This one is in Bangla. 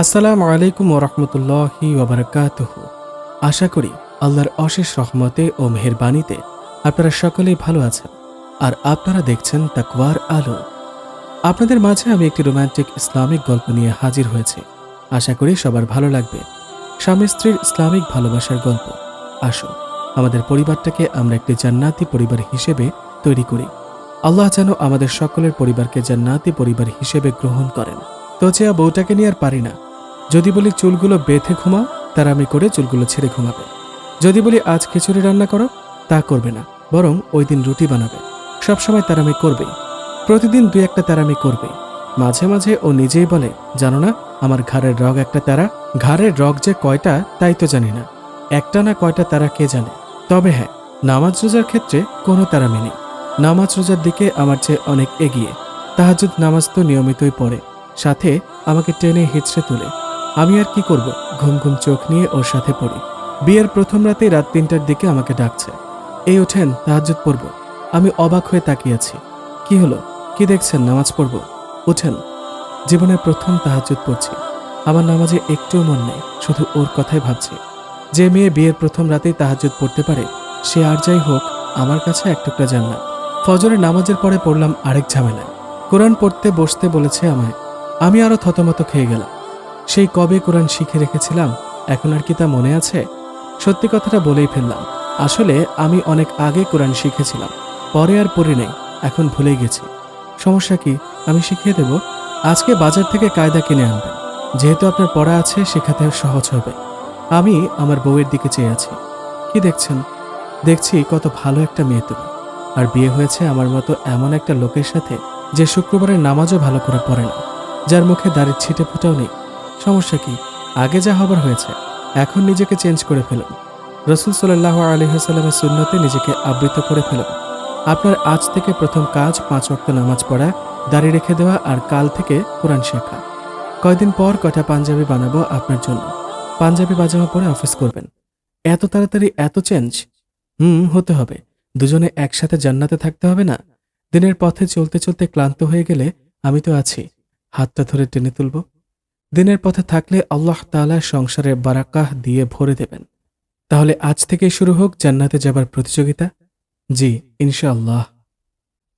আসসালামু আলাইকুম ওরহমতুল্লাহি ওবরাকাতুহ আশা করি আল্লাহর অশেষ রহমতে ও মেহেরবানিতে আপনারা সকলেই ভালো আছেন আর আপনারা দেখছেন তাকওয়ার আলো। আপনাদের মাঝে আমি একটি রোমান্টিক ইসলামিক গল্প নিয়ে হাজির হয়েছি। আশা করি সবার ভালো লাগবে। স্বামী স্ত্রীর ইসলামিক ভালোবাসার গল্প। আসুন, আমাদের পরিবারটাকে আমরা একটি জান্নাতি পরিবার হিসেবে তৈরি করি। আল্লাহ যেন আমাদের সকলের পরিবারকে জান্নাতি পরিবার হিসেবে গ্রহণ করেন। তো চেয়া বউটাকে নিয়ে আর পারি না। যদি বলি চুলগুলো বেঁধে ঘুমাও, তার আমি করে চুলগুলো ছেড়ে ঘুমাবে। যদি বলি আজ খিচুড়ি রান্না করো, তা করবে না, বরং ওই দিন রুটি বানাবে। সবসময় তার আমি করবেই। প্রতিদিন দুই একটা তারামি করবে মাঝে মাঝে ও নিজেই বলে, জানো না, আমার ঘাড়ের রগ একটা তারা, ঘাড়ের রগ যে কয়টা, তাই তো জানি না। একটা না কয়টা তারা কে জানে? তবে হ্যাঁ নামাজ রোজার ক্ষেত্রে কোনো তারা মেনে নামাজ রোজার দিকে আমার চেয়ে অনেক এগিয়ে। তাহাজুদ নামাজ তো নিয়মিতই পড়ে। সাথে আমাকে টেনে হিচড়ে তুলে। আমি আর কি করব? ঘুম ঘুম চোখ নিয়ে ওর সাথে পড়ি। বিয়ের প্রথম রাতেই রাত তিনটার দিকে আমাকে ডাকছে। এই ওঠেন তাহাজুদ পড়ব। আমি অবাক হয়ে তাকিয়ে আছি। কি হলো? কি দেখছেন? নামাজ পড়ব? ওঠেন। জীবনের প্রথম তাহাজুদ পড়ছি। আমার নামাজে একটুও মন নেই, শুধু ওর কথাই ভাবছি। যে মেয়ে বিয়ের প্রথম রাতেই তাহাজুদ পড়তে পারে, সে আর যাই হোক, আমার কাছে এক টুকরা জান্নাত। ফজরের নামাজের পরে পড়লাম আরেক ঝামেলায়। কোরআন পড়তে, বসতে বলেছে আমায় আমি আরও থতমত খেয়ে গেলাম। সেই কবে কোরআন শিখে রেখেছিলাম, এখন আর কি তা মনে আছে? সত্যি কথাটা বলেই ফেললাম। আসলে আমি অনেক আগে কোরআন শিখেছিলাম, পরে আর পড়ি নেই, এখন ভুলে গেছি। সমস্যা কি? আমি শিখিয়ে দেব? আজকে বাজার থেকে কায়দা কিনে আনবেন। যেহেতু আপনার পড়া আছে, শেখাতে সহজ হবে। আমি আমার বউয়ের দিকে চেয়ে আছি। কি দেখছেন? দেখছি কত ভালো একটা মেয়ে তুমি। আর বিয়ে হয়েছে আমার মতো এমন একটা লোকের সাথে যে শুক্রবারের নামাজও ভালো করে পড়ে না। যার মুখে দাড়ির ছিটে ফুটাও নেই। সমস্যা কি? আগে যা হবার হয়েছে, এখন নিজেকে চেঞ্জ করে ফেলুন। রসুল সাল্লাহ আলহিহাস্লামের সুন্নতে নিজেকে আবৃত করে ফেলুন। আপনার আজ থেকে প্রথম কাজ পাঁচ ওয়াক্ত নামাজ পড়া, দাড়ি রেখে দেওয়া আর কাল থেকে কোরআন শেখা। কয়দিন পর কটা পাঞ্জাবি বানাবো আপনার জন্য? পাঞ্জাবি পাজামা পরে অফিস করবেন। এত তাড়াতাড়ি, এত চেঞ্জ? হুম, হতে হবে। দুজনে একসাথে জান্নাতে থাকতে হবে না? দিনের পথে চলতে চলতে ক্লান্ত হয়ে গেলে আমি তো আছি। হাতটা ধরে টেনে তুলব। দিনের পথে থাকলে আল্লাহ তালা সংসারে বারাকাহ দিয়ে ভরে দেবেন। তাহলে আজ থেকে শুরু হোক জান্নাতে যাবার প্রতিযোগিতা? জি, ইনশাআল্লাহ।